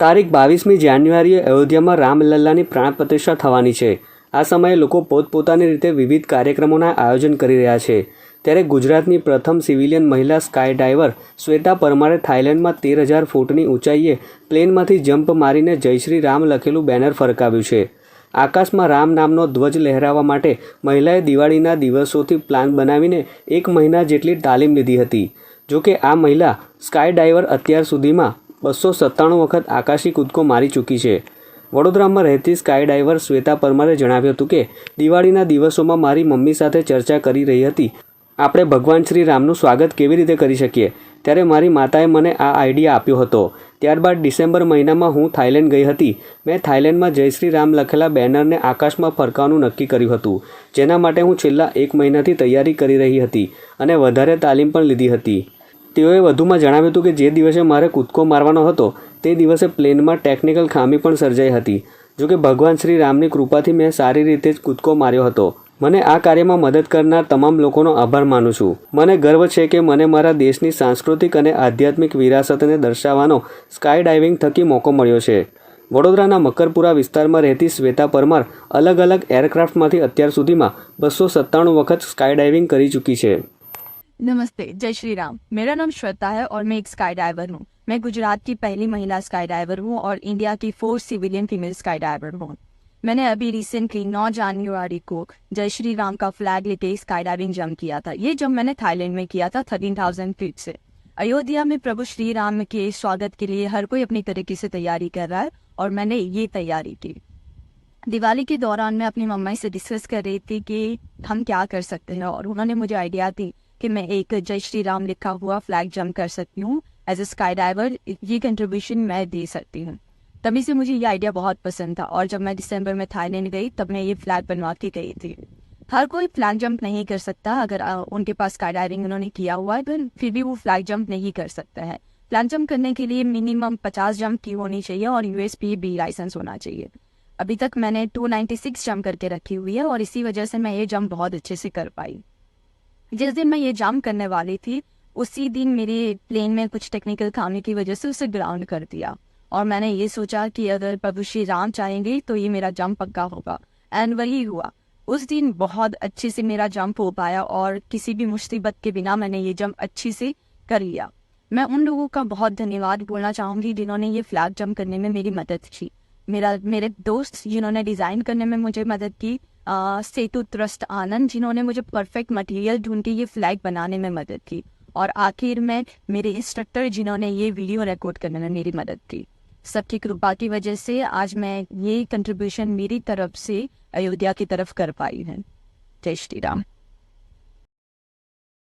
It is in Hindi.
તારીખ બાવીસમી જાન્યુઆરીએ અયોધ્યામાં રામલલ્લાની પ્રાણ પ્રતિષ્ઠા થવાની છે. આ સમયે લોકો પોતપોતાની રીતે વિવિધ કાર્યક્રમોના આયોજન કરી રહ્યા છે. ત્યારે ગુજરાતની પ્રથમ સિવિલિયન મહિલા સ્કાય ડાઈવર શ્વેતા પરમારે થાઇલેન્ડમાં તેર હજાર ફૂટની ઊંચાઈએ પ્લેનમાંથી જમ્પ મારીને જય શ્રી રામ લખેલું બેનર ફરકાવ્યું છે. આકાશમાં રામ નામનો ધ્વજ લહેરાવવા માટે મહિલાએ દિવાળીના દિવસોથી પ્લાન બનાવીને એક મહિના જેટલી તાલીમ લીધી હતી. જોકે આ મહિલા સ્કાય ડાઈવર અત્યાર સુધીમાં બસો સત્તાણું વખત આકાશી કૂદકો મારી ચૂકી છે. વડોદરામાં રહેતી સ્કાય ડાઈવર શ્વેતા પરમારે જણાવ્યું હતું કે, દિવાળીના દિવસોમાં મારી મમ્મી સાથે ચર્ચા કરી રહી હતી. આપણે ભગવાન શ્રી રામનું સ્વાગત કેવી રીતે કરી શકીએ? ત્યારે મારી માતાએ મને આ આઈડિયા આપ્યો હતો. ત્યારબાદ ડિસેમ્બર મહિનામાં હું થાઇલેન્ડ ગઈ હતી. મેં થાઇલેન્ડમાં જય શ્રી રામ લખેલા બેનરને આકાશમાં ફરકાવવાનું નક્કી કર્યું હતું. જેના માટે હું છેલ્લા એક મહિનાથી તૈયારી કરી રહી હતી અને વધારે તાલીમ પણ લીધી હતી. તેઓએ વધુમાં જણાવ્યું હતું કે જે દિવસે મારે કૂદકો મારવાનો હતો, તે દિવસે પ્લેનમાં ટેકનિકલ ખામી પણ સર્જાઈ હતી. જોકે ભગવાન શ્રી રામની કૃપાથી મેં સારી રીતે જ કૂદકો માર્યો હતો. મને આ કાર્યમાં મદદ કરનાર તમામ લોકોનો આભાર માનું છું. મને ગર્વ છે કે મને મારા દેશની સાંસ્કૃતિક અને આધ્યાત્મિક વિરાસતને દર્શાવવાનો સ્કાય ડાઇવિંગ થકી મોકો મળ્યો છે. વડોદરાના મકરપુરા વિસ્તારમાં રહેતી શ્વેતા પરમાર અલગ અલગ એરક્રાફ્ટમાંથી અત્યાર સુધીમાં બસો સત્તાણું વખત સ્કાય ડાઇવિંગ કરી ચૂકી છે. नमस्ते, जय श्री राम मेरा नाम श्वेता है और मैं एक स्काई डाइवर हूँ। मैं गुजरात की पहली महिला स्काई डाइवर हूँ और इंडिया की fourth civilian female sky diver हूँ। मैंने अभी रिसेंटली 9 जनवरी को जय श्री राम का फ्लैग लेके स्काई डाइविंग जंप किया था। ये जंप मैंने थाईलैंड में किया था थर्टीन थाउज़ेंड फीट से। अयोध्या में प्रभु श्री राम के स्वागत के लिए हर कोई अपनी तरीके से तैयारी कर रहा है और मैंने ये तैयारी की। दिवाली के दौरान मैं अपनी मम्मा से डिस्कस कर रही थी कि हम क्या कर सकते हैं और उन्होंने मुझे आइडिया दी कि मैं एक जय श्री राम लिखा हुआ फ्लैग जंप कर सकती हूँ एज ए स्काई डाइवर ये कंट्रीब्यूशन मैं दे सकती हूँ। तभी से मुझे ये आइडिया बहुत पसंद था, और जब मैं दिसंबर में थाईलैंड गई, तब मैं ये फ्लैग बनवा के गई थी। हर कोई फ्लैग जंप नहीं कर सकता, अगर उनके पास स्काई डाइविंग उन्होंने किया हुआ है, पर फिर भी वो फ्लैग जंप नहीं कर सकता है। फ्लैग जंप करने के लिए मिनिमम पचास जंप की होनी चाहिए, और यूएसपी बी लाइसेंस होना चाहिए। अभी तक मैंने 296 जंप करके रखी हुई है, और इसी वजह से मैं ये जंप बहुत अच्छे से कर पाई। जिस दिन मैं ये जंप करने वाली थी, उसी दिन मेरे प्लेन में कुछ टेक्निकल खामी की वजह से उसे ग्राउंड कर दिया। और मैंने ये सोचा कि अगर प्रभु श्री राम चाहेंगे तो ये मेरा जंप पक्का होगा। एंड वही हुआ। उस दिन बहुत अच्छे से मेरा जंप हो पाया और किसी भी मुसीबत के बिना मैंने ये जंप अच्छी से कर लिया। मैं उन लोगों का बहुत धन्यवाद बोलना चाहूँगी जिन्होंने ये फ्लैग जंप करने में मेरी मदद की। मेरा, मेरे दोस्त जिन्होंने डिज़ाइन करने में मुझे मदद की सेतु ट्रस्ट आनंद, जिन्होंने मुझे परफेक्ट मटेरियल ढूंढ के ये फ्लैग बनाने में मदद की। और आखिर में मेरे इंस्ट्रक्टर जिन्होंने ये वीडियो रिकॉर्ड करने में मेरी मदद की। सबकी कृपा की वजह से आज मैं ये कंट्रीब्यूशन मेरी तरफ़ से अयोध्या की तरफ़ कर पाई है। जय श्री राम।